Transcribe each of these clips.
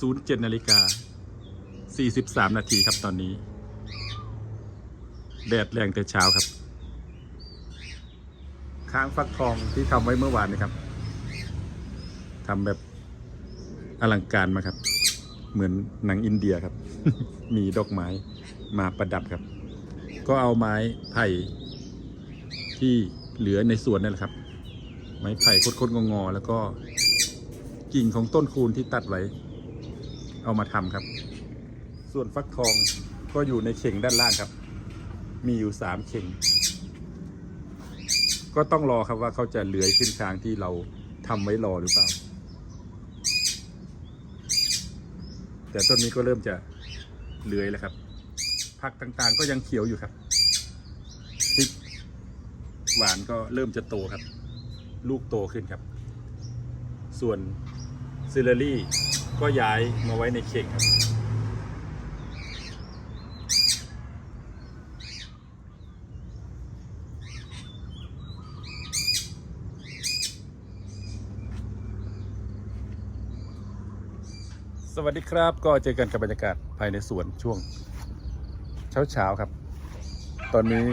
07นาฬิกา43 นาทีครับตอนนี้ แดดแรงแต่เช้าครับ ค้างฟักทองที่ทำไว้เมื่อวานนะครับทำแบบอลังการมากครับ เหมือนหนังอินเดียครับ มีดอกไม้มาประดับครับ ก็เอาไม้ไผ่ที่เหลือในสวนนั่นแหละครับ ไม้ไผ่โคตรๆงอๆแล้วก็กิ่งของต้นคูณที่ตัดไว้ เอามาทำครับ ส่วนฟักทองก็อยู่ในเข่งด้านล่างครับ มีอยู่สามเข่ง ก็ต้องรอครับว่าเขาจะเลื้อยขึ้นคางที่เราทำไว้รอหรือเปล่า แต่ต้นนี้ก็เริ่มจะเลื้อยแล้วครับผักต่างๆก็ยังเขียวอยู่ครับพริกหวานก็เริ่มจะโตครับ ลูกโตขึ้นครับ ส่วนซิลเลอรี่ ก็ย้ายมาไว้ในเข่งครับ สวัสดีครับ ก็เจอกันกับบรรยากาศภายในสวนช่วงเช้าๆครับ ตอนนี้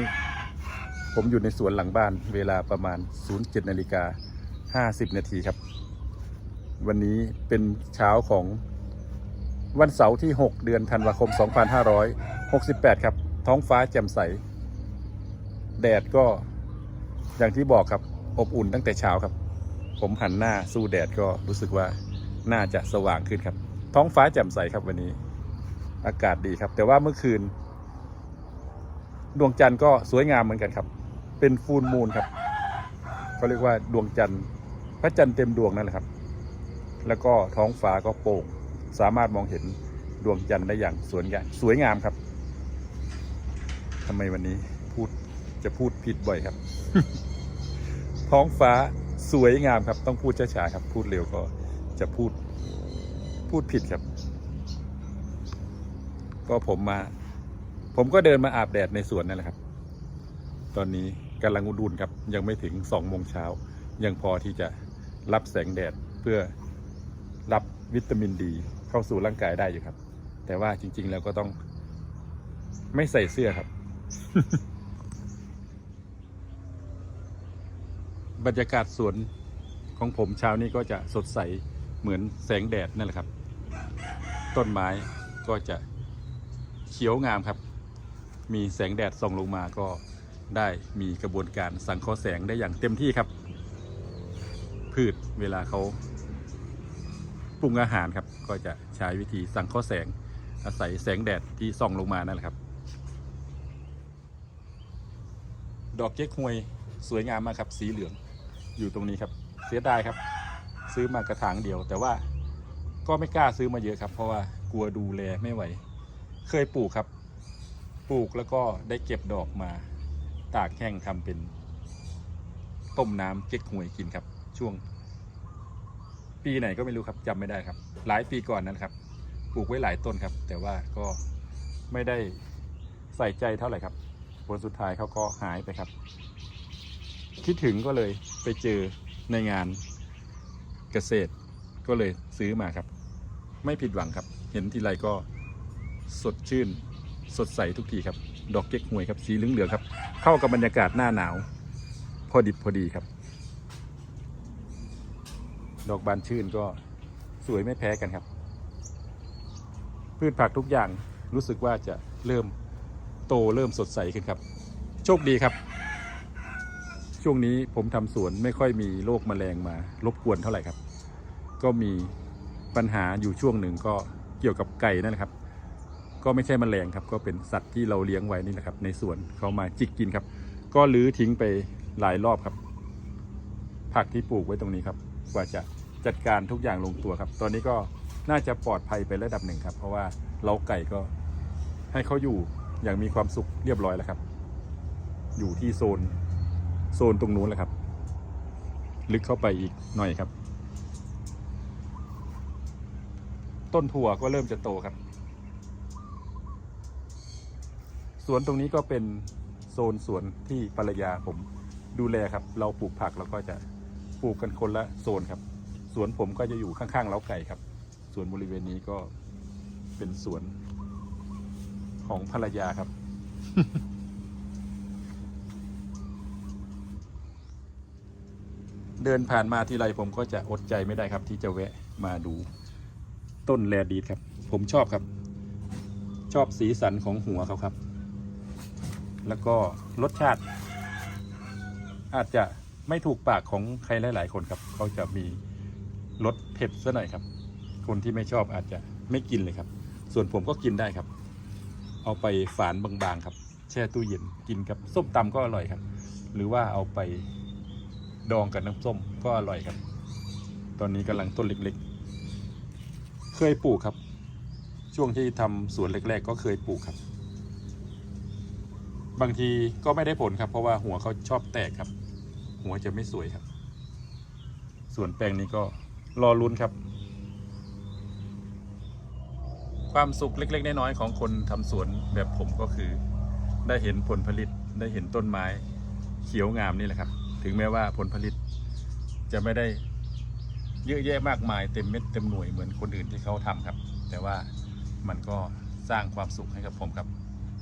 ผมอยู่ในสวนหลังบ้านเวลาประมาณ 07นาฬิกา50 นาทีครับ วันนี้เป็นเช้าของวันเสาร์ที่ 6 เดือนธันวาคม 2568 ครับ ท้องฟ้าแจ่มใส แดดก็อย่างที่บอกครับ อบอุ่นตั้งแต่เช้าครับ ผมหันหน้าสู้แดดก็รู้สึกว่าน่าจะสว่างขึ้นครับ ท้องฟ้าแจ่มใสครับวันนี้ อากาศดีครับ แต่ว่าเมื่อคืน ดวงจันทร์ก็สวยงามเหมือนกันครับ เป็นฟูลมูนครับเขาเรียกว่าดวงจันทร์พระจันทร์เต็มดวงนั่นแหละครับ แล้วก็ท้องฟ้าก็โปร่งสามารถมองเห็นดวงจันทร์ได้อย่างสวยงามสวยงามครับทำไมวันนี้พูดจะพูดผิดบ่อยครับ ท้องฟ้าสวยงามครับ ต้องพูดช้าๆครับ พูดเร็วก็จะพูดพูดผิดครับ ก็ผมมา ผมก็เดินมาอาบแดดในสวนนั่นแหละครับ ตอนนี้กำลังอุดุนครับ ยังไม่ถึงสองโมงเช้า ยังพอที่จะรับแสงแดดเพื่อ รับวิตามินดีเข้าสู่ร่างกายได้อยู่ครับ แต่ว่าจริง ๆ แล้วก็ต้องไม่ใส่เสื้อครับ บรรยากาศสวนของผมเช้านี้ก็จะสดใสเหมือนแสงแดดนั่นแหละครับ ต้นไม้ก็จะเขียวงามครับ มีแสงแดดส่องลงมาก็ได้มีกระบวนการสังเคราะห์แสงได้อย่างเต็มที่ครับ พืชเวลาเขา ปรุงอาหารครับ ก็จะใช้วิธีสังเคราะห์แสงอาศัยแสงแดดที่ส่องลงมานั่นแหละครับ ดอกเก๊กฮวยสวยงามมากครับ สีเหลืองอยู่ตรงนี้ครับ เสียดายครับ ซื้อมากระถางเดียว แต่ว่าก็ไม่กล้าซื้อมาเยอะครับ เพราะว่ากลัวดูแลไม่ไหว เคยปลูกครับ ปลูกแล้วก็ได้เก็บดอกมา ตากแห้งทำเป็น ต้มน้ำเก๊กฮวยกินครับ ช่วง ปีไหนก็ไม่รู้ครับจำไม่ได้ครับ หลายปีก่อนนั้นครับปลูกไว้หลายต้นครับ แต่ว่าก็ไม่ได้ใส่ใจเท่าไหร่ครับ ผลสุดท้ายเขาก็หายไปครับ คิดถึงก็เลยไปเจอในงานเกษตร ก็เลยซื้อมาครับ ไม่ผิดหวังครับ เห็นทีไรก็สดชื่น สดใสทุกทีครับ ดอกเก๊กฮวยครับสีเหลืองๆครับ เข้ากับบรรยากาศหน้าหนาว พอดิบพอดีครับ ดอกบานชื่นก็สวยไม่แพ้กันครับ พืชผักทุกอย่างรู้สึกว่าจะเริ่มโตเริ่มสดใสขึ้นครับ โชคดีครับ ช่วงนี้ผมทำสวนไม่ค่อยมีโรคแมลงมารบกวนเท่าไหร่ครับ ก็มีปัญหาอยู่ช่วงหนึ่งก็เกี่ยวกับไก่นั่นแหละครับ ก็ไม่ใช่แมลงครับ ก็เป็นสัตว์ที่เราเลี้ยงไว้นี่แหละครับ ในสวนเขามาจิกกินครับ ก็รื้อทิ้งไปหลายรอบครับ ผักที่ปลูกไว้ตรงนี้ครับ กว่าจะ จัดการทุกอย่างลงตัวครับ ตอนนี้ก็น่าจะปลอดภัยไประดับหนึ่งครับ เพราะว่าเราไก่ก็ให้เขาอยู่อย่างมีความสุขเรียบร้อยแล้วครับ อยู่ที่โซนโซนตรงนู้นแหละครับ ลึกเข้าไปอีกหน่อยครับ ต้นถั่วก็เริ่มจะโตครับ สวนตรงนี้ก็เป็นโซนสวนที่ภรรยาผมดูแลครับ เราปลูกผักเราก็จะปลูกกันคนละโซนครับ สวนผมก็จะอยู่ข้างๆเล้าไก่ครับ สวนบริเวณนี้ก็เป็นสวนของภรรยาครับ เดินผ่านมาทีไรผมก็จะอดใจไม่ได้ครับ ที่จะแวะมาดูต้นแลดีดครับ ผมชอบครับ ชอบสีสันของหัวเขาครับ แล้วก็รสชาติ อาจจะไม่ถูกปากของใครหลาย ๆ คนครับ เขาจะมี รสเผ็ดซะหน่อยครับ คนที่ไม่ชอบอาจจะไม่กินเลยครับ ส่วนผมก็กินได้ครับ เอาไปฝานบางๆครับ แช่ตู้เย็นกินกับส้มตำก็อร่อยครับ หรือว่าเอาไปดองกับน้ำส้มก็อร่อยครับ ตอนนี้กำลังต้นเล็กๆ เคยปลูกครับ ช่วงที่ทำสวนแรกๆ ก็เคยปลูกครับ บางทีก็ไม่ได้ผลครับ เพราะว่าหัวเขาชอบแตกครับ หัวจะไม่สวยครับ ส่วนแปลงนี้ก็ รอลุ้นครับ ความสุขเล็ก ๆ น้อยๆของคนทำสวนแบบผมก็คือ ได้เห็นผลผลิตได้เห็นต้นไม้เขียวงามนี่แหละครับ ถึงแม้ว่าผลผลิตจะไม่ได้เยอะแยะมากมายเต็มเม็ดเต็มหน่วยเหมือนคนอื่นที่เขาทำครับ แต่ว่ามันก็สร้างความสุขให้กับผมครับ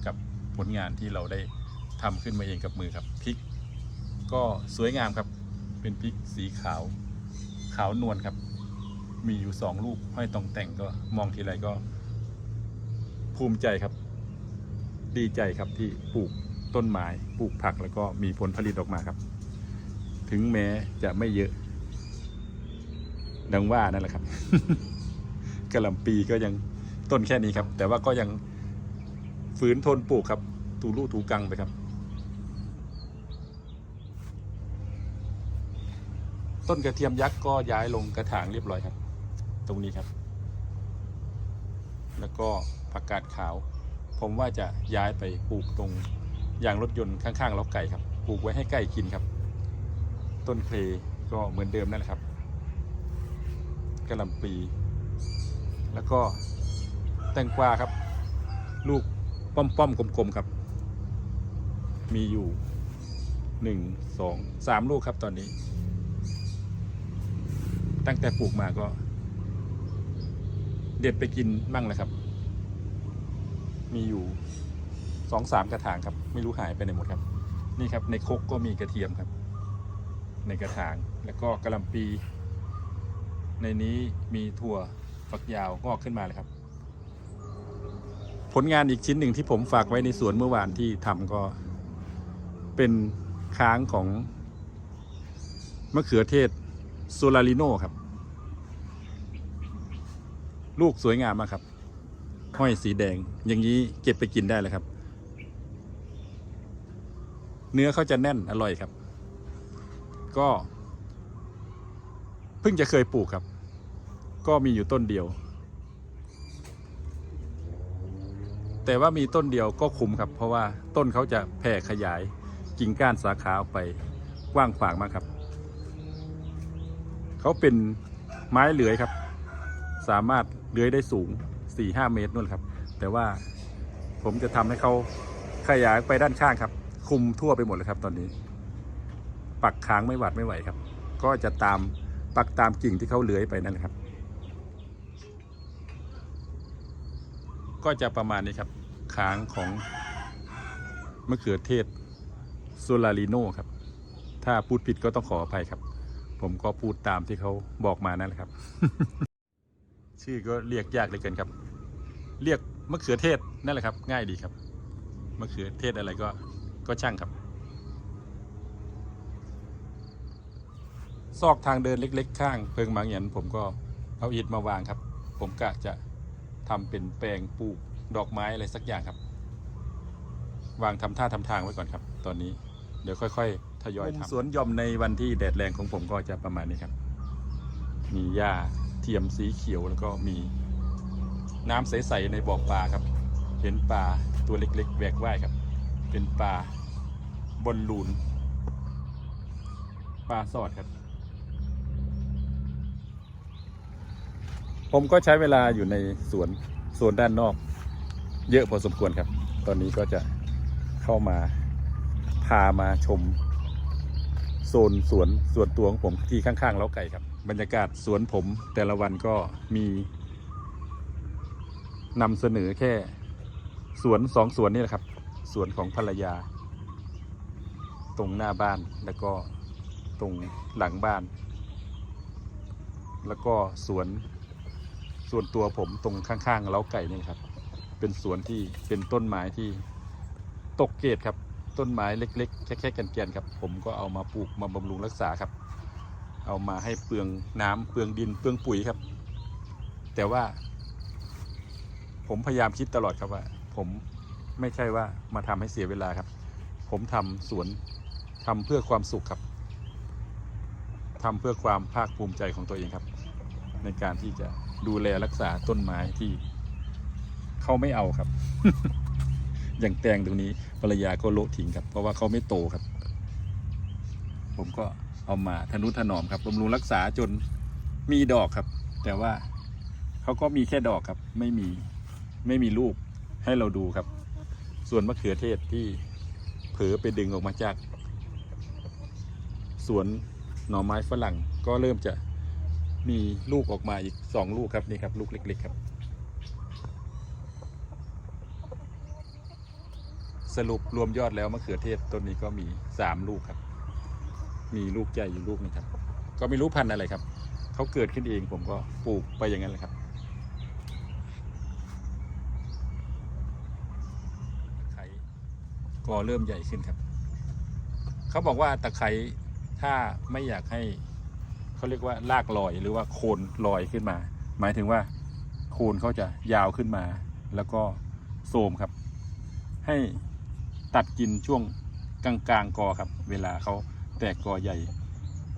กับผลงานที่เราได้ทำขึ้นมาเองกับมือครับพริก ก็สวยงามครับเป็นพริกสีขาว ขาวนวลครับ มีอยู่สองลูกห้อยตองแต่งก็มองทีไรก็ ภูมิใจครับ ดีใจครับที่ปลูกต้นไม้ปลูกผักแล้วก็มีผลผลิตออกมาครับ ถึงแม้จะไม่เยอะ ดังว่านั่นแหละครับกระล่ำปีก็ยังต้นแค่นี้ครับ แต่ว่าก็ยังฝืนทนปลูกครับถูลู่ถูกังไปครับ ต้นกระเทียมยักษ์ก็ย้ายลงกระถางเรียบร้อยครับ ตรงนี้ครับ แล้วก็ผักกาดขาว ผมว่าจะย้ายไปปลูกตรงยางรถยนต์ข้างๆเล้าไก่ครับปลูกไว้ให้ไก่กินครับ ต้นเพลก็เหมือนเดิมนั่นแหละครับกระลำปี แล้วก็แตงกวาครับ ลูกป้อมๆกลมๆครับ มีอยู่หนึ่งสองสามลูกครับตอนนี้ ตั้งแต่ปลูกมาก็ เด็ดไปกินมั่งแหละครับ มีอยู่สองสามกระถางครับ ไม่รู้หายไปไหนหมดครับ นี่ครับ ในคกก็มีกระเทียมครับ ในกระถางแล้วก็กระลำปี ในนี้มีถั่วฝักยาวงอกขึ้นมาเลยครับ ผลงานอีกชิ้นหนึ่งที่ผมฝากไว้ในสวนเมื่อวานที่ทำก็เป็นค้างของมะเขือเทศ ซลาริโนครับ ลูกสวยงามมากครับ ห้อยสีแดง อย่างนี้เก็บไปกินได้เลยครับ เนื้อเขาจะแน่นอร่อยครับ ก็ เพิ่งจะเคยปลูกครับ ก็มีอยู่ต้นเดียว แต่ว่ามีต้นเดียวก็คุ้มครับ เพราะว่าต้นเขาจะแผ่ขยายกิ่งก้านสาขาออกไปกว้างขวางมากครับ เขาเป็นไม้เลื้อยครับ สามารถเลื้อยได้สูง 4-5 เมตรนู่นครับ แต่ว่าผมจะทำให้เขาขยายไปด้านข้างครับ คุมทั่วไปหมดเลยครับตอนนี้ ปักค้างไม่หวัดไม่ไหวครับ ก็จะตามปักตามกิ่งที่เขาเลื้อยไปนั่นแหละครับ ก็จะประมาณนี้ครับค้างของมะเขือเทศโซลาริโนครับ ถ้าพูดผิดก็ต้องขออภัยครับ ผมก็พูดตามที่เขาบอกมานั่นแหละครับ ชื่อก็เรียกยากเหลยเกินครับ เรียกมะเขือเทศนั่นแหละครับ ง่ายดีครับมะเขือเทศอะไรก็ก็ช่างครับ ซอกทางเดินเล็ก ๆ ข้างเพิงบางหยันผมก็เอาอิฐมาวางครับ ผมกะจะทำเป็นแปลงปลูกดอกไม้อะไรสักอย่างครับ วางทำท่าทำทางไว้ก่อนครับ ตอนนี้เดี๋ยวค่อย ๆ ทยอยทำสวนย่อมในวันที่แดดแรงของผมก็จะประมาณนี้ครับ มีหญ้าเทียมสีเขียวแล้วก็มีน้ำใสๆในบ่อปลาครับ เห็นปลาตัวเล็กๆแหวกว่ายครับ เป็นปลาบนลูนปลาสอดครับ ผมก็ใช้เวลาอยู่ในสวนโซนด้านนอก เยอะพอสมควรครับ ตอนนี้ก็จะเข้ามาพามาชม โซนสวนส่วนตัวของผมที่ข้างๆเล้าไก่ครับ บรรยากาศสวนผมแต่ละวันก็มีนำเสนอแค่สวนสองสวนนี่แหละครับ สวนของภรรยา ตรงหน้าบ้านแล้วก็ตรงหลังบ้าน แล้วก็สวนส่วนตัวผมตรงข้างๆเล้าไก่นี่ครับ เป็นสวนที่เป็นต้นไม้ที่ตกเกตครับ ต้นไม้เล็กๆ แค่ๆแกนๆครับ ผมก็เอามาปลูกมาบำรุงรักษาครับ เอามาให้เปลืองน้ำเปลืองดินเปลืองปุ๋ยครับ แต่ว่า ผมพยายามคิดตลอดครับว่า ผมไม่ใช่ว่ามาทำให้เสียเวลาครับ ผมทำสวนทำเพื่อความสุขครับทำเพื่อความภาคภูมิใจของตัวเองครับ ในการที่จะดูแลรักษาต้นไม้ที่เขาไม่เอาครับ อย่างแตงตรงนี้ภรรยาก็โละทิ้งครับ เพราะว่าเขาไม่โตครับ ผมก็เอามาทนุถนอมครับบำรุงรักษาจนมีดอกครับ แต่ว่าเขาก็มีแค่ดอกครับ ไม่มีไม่มีลูกให้เราดูครับ ส่วนมะเขือเทศที่เผลอไปดึงออกมาจาก สวนหน่อไม้ฝรั่งก็เริ่มจะมีลูกออกมาอีกสองลูกครับนี่ครับ ลูกเล็ก ๆ ครับ สรุปรวมยอดแล้วมะเขือเทศต้นนี้ก็มีสามลูกครับ มีลูกใหญ่อยู่ลูกนึงครับ ก็ไม่รู้พันธุ์อะไรครับเขาเกิดขึ้นเองผมก็ปลูกไปอย่างนั้นเลยครับไคร้ก็เริ่มใหญ่ขึ้นครับ เขาบอกว่าตะไคร้ถ้าไม่อยากให้เขาเรียกว่าลากลอยหรือว่าโคนลอยขึ้นมา หมายถึงว่าโคนเขาจะยาวขึ้นมา แล้วก็โทมครับ ให้ ตัดกินช่วงกลางๆกอครับ เวลาเขาแตกกอใหญ่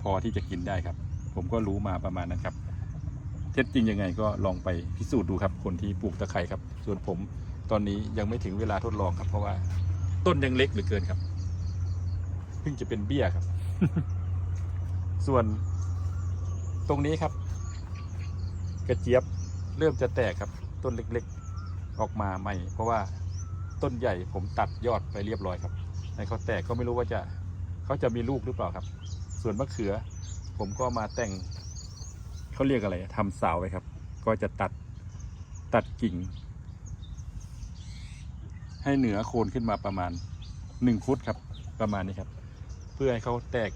พอที่จะกินได้ครับ ผมก็รู้มาประมาณนั้นครับ เท็จจริงยังไงก็ลองไปพิสูจน์ดูครับ คนที่ปลูกตะไคร้ครับ ส่วนผมตอนนี้ยังไม่ถึงเวลาทดลองครับ เพราะว่าต้นยังเล็กเหลือเกินครับเพิ่งจะเป็นเบี้ยครับ ส่วนตรงนี้ครับ กระเจี๊ยบเริ่มจะแตกครับ ต้นเล็กๆ ออกมาใหม่ เพราะว่า ต้นใหญ่ผมตัดยอดไปเรียบร้อยครับในเขาแตกก็ไม่รู้ว่าจะเขาจะมีลูกหรือเปล่าครับ ส่วนมะเขือ ผมก็มาแต่งเขาเรียกอะไรทำเสาไว้ครับ ก็จะตัดตัดกิ่ง ให้เหนือโคนขึ้นมาประมาณหนึ่งฟุตครับ ประมาณนี้ครับ เพื่อให้เขาแตก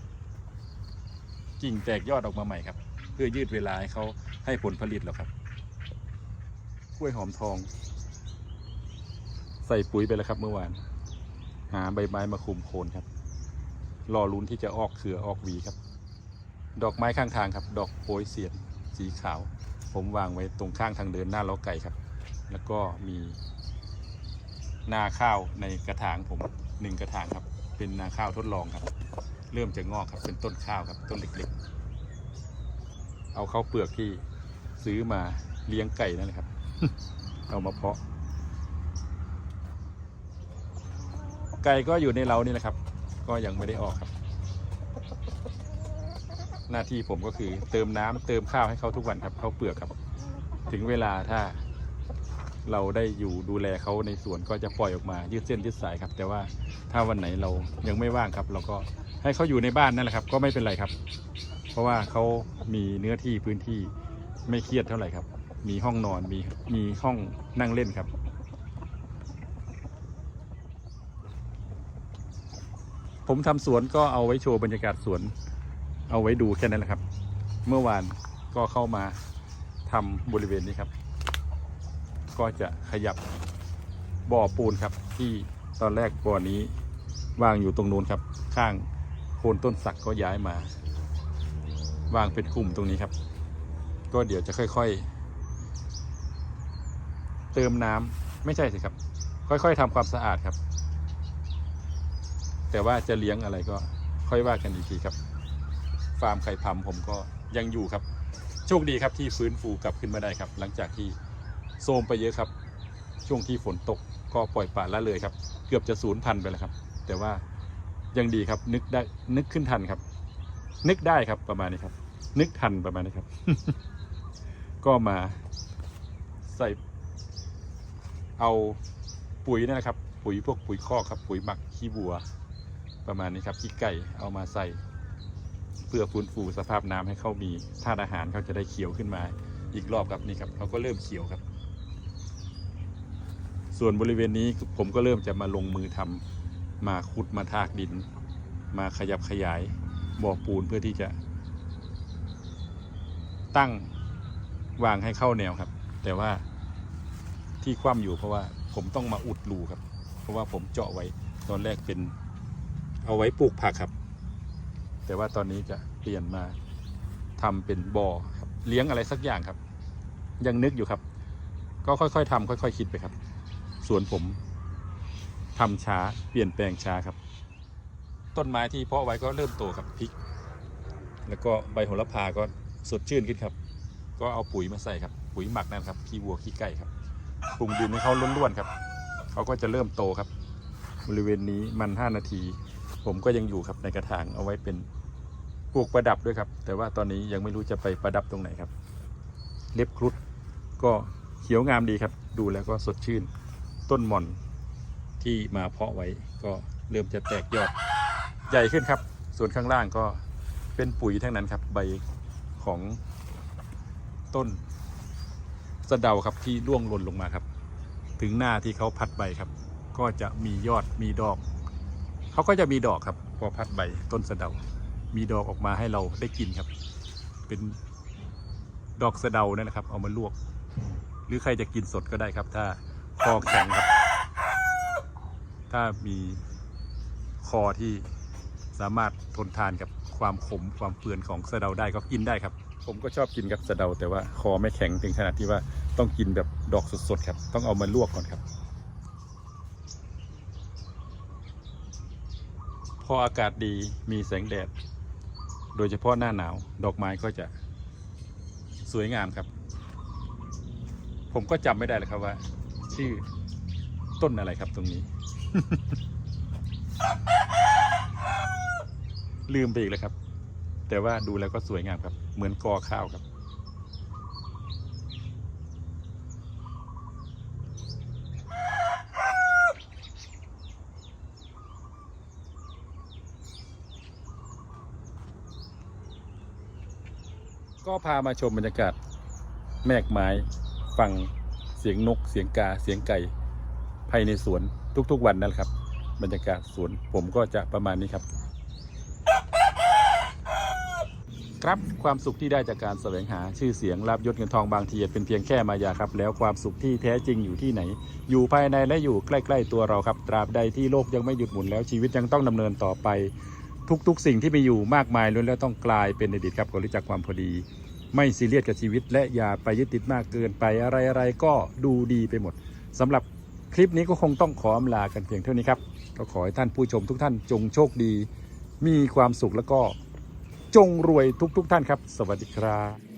กิ่งแตกยอดออกมาใหม่ครับ เพื่อยืดเวลาให้เขาให้ผลผลิตแล้วครับกล้วยหอมทอง ส่ปุ๋ยไปแล้วครับเมื่อวาน หาใบไม้มาคุมโคนครับ รอลุ้นที่จะออกเครือออกหวีครับ ดอกไม้ข้างทางครับ ดอกโปยเสียนสีขาว ผมวางไว้ตรงข้างทางเดินหน้าเล้าไก่ครับ แล้วก็มีนาข้าวในกระถางผมหนึ่งกระถางครับ เป็นนาข้าวทดลองครับ เริ่มจะงอกครับเป็นต้นข้าวครับ ต้นเล็กๆ เอาข้าวเปลือกที่ซื้อมาเลี้ยงไก่นั่นแหละครับ เอามาเพาะ ไก่ก็อยู่ในเรานี่แหละครับ ก็ยังไม่ได้ออกครับ หน้าที่ผมก็คือเติมน้ำเติมข้าวให้เขาทุกวันครับเขาเปลือกครับ ถึงเวลาถ้าเราได้อยู่ดูแลเขาในสวนก็จะปล่อยออกมายืดเส้นยืดสายครับ แต่ว่าถ้าวันไหนเรายังไม่ว่างครับ เราก็ให้เขาอยู่ในบ้านนั่นแหละครับ ก็ไม่เป็นไรครับ เพราะว่าเขามีเนื้อที่พื้นที่ไม่เครียดเท่าไหร่ครับ มีห้องนอนมีมีห้องนั่งเล่นครับ ผมทำสวนก็เอาไว้โชว์บรรยากาศสวน เอาไว้ดูแค่นั้นแหละครับ เมื่อวานก็เข้ามาทำบริเวณนี้ครับ ก็จะขยับบ่อปูนครับ ที่ตอนแรกบ่อนี้วางอยู่ตรงนู้นครับ ข้างโคนต้นสักก็ย้ายมา วางเป็นกลุ่มตรงนี้ครับ ก็เดี๋ยวจะค่อยๆ เติมน้ำไม่ใช่สิครับ ค่อยๆทำความสะอาดครับ แต่ว่าจะเลี้ยงอะไรก็ค่อยว่ากันอีกทีครับ ฟาร์มไข่พำผมก็ยังอยู่ครับ โชคดีครับที่ฟื้นฟูกลับขึ้นมาได้ครับ หลังจากที่โทมไปเยอะครับ ช่วงที่ฝนตกก็ปล่อยปละละเลยครับ เกือบจะศูนย์พันไปแล้วครับ แต่ว่ายังดีครับ นึกได้นึกขึ้นทันครับ นึกได้ครับประมาณนี้ครับ นึกทันประมาณนี้ครับ ก็มาใส่ เอาปุ๋ยนะครับ ปุ๋ยพวกปุ๋ยคอกครับ ปุ๋ยหมักขี้วัว ประมาณนี้ครับขี้ไก่เอามาใส่ เพื่อฟื้นฟูสภาพน้ำให้เขามีธาตุอาหารเขาจะได้เขียวขึ้นมาอีกรอบครับนี่ครับเขาก็เริ่มเขียวครับ ส่วนบริเวณนี้ผมก็เริ่มจะมาลงมือทำมาขุดมาทากดิน มาขยับขยายบ่อปูนเพื่อที่จะ ตั้งวางให้เข้าแนวครับ แต่ว่าที่คว่ำอยู่เพราะว่าผมต้องมาอุดรูครับ เพราะว่าผมเจาะไว้ตอนแรกเป็น เอาไว้ปลูกผักครับ แต่ว่าตอนนี้จะเปลี่ยนมาทำเป็นบ่อครับเลี้ยงอะไรสักอย่างครับ ยังนึกอยู่ครับ ก็ค่อยๆทำค่อยๆคิดไปครับ ส่วนผมทำช้าเปลี่ยนแปลงช้าครับ ต้นไม้ที่เพาะไว้ก็เริ่มโตครับพริก แล้วก็ใบโหระพาก็สดชื่นขึ้นครับ ก็เอาปุ๋ยมาใส่ครับ ปุ๋ยหมักนั่นครับขี้วัวขี้ไก่ครับปรุงดินให้เขาล้วนๆครับเขาก็จะเริ่มโตครับ บริเวณนี้มัน 5 นาที ผมก็ยังอยู่ครับในกระถางเอาไว้เป็นปลูกประดับด้วยครับ แต่ว่าตอนนี้ยังไม่รู้จะไปประดับตรงไหนครับ เล็บครุฑก็เขียวงามดีครับ ดูแล้วก็สดชื่น ต้นหม่อนที่มาเพาะไว้ก็เริ่มจะแตกยอดใหญ่ขึ้นครับ ส่วนข้างล่างก็เป็นปุ๋ยทั้งนั้นครับ ใบของต้นสะเดาครับที่ร่วงหล่นลงมาครับ ถึงหน้าที่เขาพัดใบครับ ก็จะมียอดมีดอก เขาก็จะมีดอกครับ พอพัดใบต้นสะเดา มีดอกออกมาให้เราได้กินครับ เป็นดอกสะเดานั่นนะครับ เอามาลวก หรือใครจะกินสดก็ได้ครับ ถ้าคอแข็งครับ ถ้ามีคอที่สามารถทนทานกับความขมความเปื่อนของสะเดาได้ก็กินได้ครับ ผมก็ชอบกินกับสะเดา แต่ว่าคอไม่แข็งถึงขนาดที่ว่าต้องกินแบบดอกสดๆครับ ต้องเอามาลวกก่อนครับ ออากาศดีมีแสงแดด โดยเฉพาะหน้าหนาว ดอกไม้ก็จะสวยงามครับ ผมก็จำไม่ได้เลยครับว่า ชื่อต้นอะไรครับตรงนี้ ลืมไปอีกแล้วครับ แต่ว่าดูแล้วก็สวยงามครับ เหมือนกอข้าวครับ ก็พามาชมบรรยากาศแมกไม้ฟังเสียงนก เสียงกาเสียงไก่ภายในสวนทุกๆวันนั่นแหละครับ บรรยากาศสวนผมก็จะประมาณนี้ครับ ครับความสุขที่ได้จากการแสวงหาชื่อเสียงลาบยศเงินทองบางทีเป็นเพียงแค่มายาครับ แล้วความสุขที่แท้จริงอยู่ที่ไหน อยู่ภายในและอยู่ใกล้ ๆ ตัวเราครับ ตราบใดที่โลกยังไม่หยุดหมุนแล้วชีวิตยังต้องดำเนินต่อไปทุก ๆ สิ่งที่มีอยู่มากมายล้วนแล้วต้องกลายเป็นอดีตครับก็รู้จักความพอดี ไม่ซีเรียสกับชีวิต และอย่าไปยึดติดมากเกินไปอะไรๆก็ดูดีไปหมดสำหรับคลิปนี้ก็คงต้องขออำลากันเพียงเท่านี้ครับก็ขอให้ท่านผู้ชมทุกท่านจงโชคดี มีความสุขแล้วก็จงรวยทุกๆทท่านครับ สวัสดีครับ